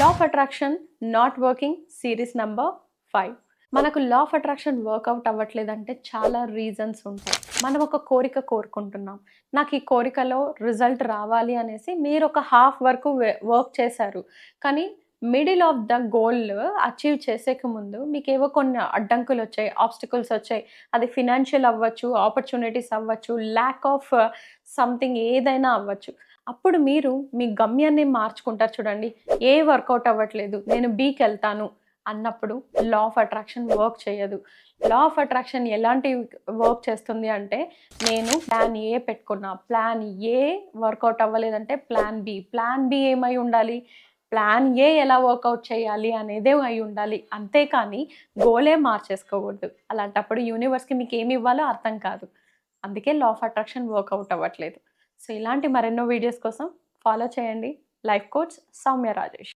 Law of attraction not working series number five మనకు law of attraction work out అవ్వట్లేదంటే చాలా reasons ఉంటాయి. మనం ఒక కోరిక కోరుకుంటున్నాం. నాకు ఈ కోరికలో రిజల్ట్ రావాలి అనేసి మీరు ఒక హాఫ్ వరకు వర్క్ చేశారు. కానీ middle of the goal achieve చేసేక ముందు మీకు ఏవో కొన్ని అడ్డంకులు వచ్చాయి ఆబ్స్టికల్స్ వచ్చాయి. అది ఫినాన్షియల్ అవ్వచ్చు ఆపర్చునిటీస్ అవ్వచ్చు ల్యాక్ ఆఫ్ సంథింగ్ ఏదైనా అవ్వచ్చు. అప్పుడు మీరు మీ గమ్యాన్ని మార్చుకుంటారు చూడండి. ఏ వర్కౌట్ అవ్వట్లేదు నేను బీకి వెళ్తాను అన్నప్పుడు లా ఆఫ్ అట్రాక్షన్ వర్క్ చేయదు. లా ఆఫ్ అట్రాక్షన్ ఎలాంటి వర్క్ చేస్తుంది అంటే నేను ప్లాన్ ఏ పెట్టుకున్నా ప్లాన్ ఏ వర్కౌట్ అవ్వలేదంటే ప్లాన్ బి ప్లాన్ బి ఏమై ఉండాలి? ప్లాన్ ఏ ఎలా వర్కౌట్ చేయాలి అనేదే అయి ఉండాలి. అంతేకాని గోలే మార్చేసుకోకూడదు. అలాంటప్పుడు యూనివర్స్కి మీకు ఏమి ఇవ్వాలో అర్థం కాదు. అందుకే law of attraction work out అవ్వట్లేదు. సో ఇలాంటి మరెన్నో వీడియోస్ కోసం ఫాలో చేయండి. Life coach Soumya Rajesh.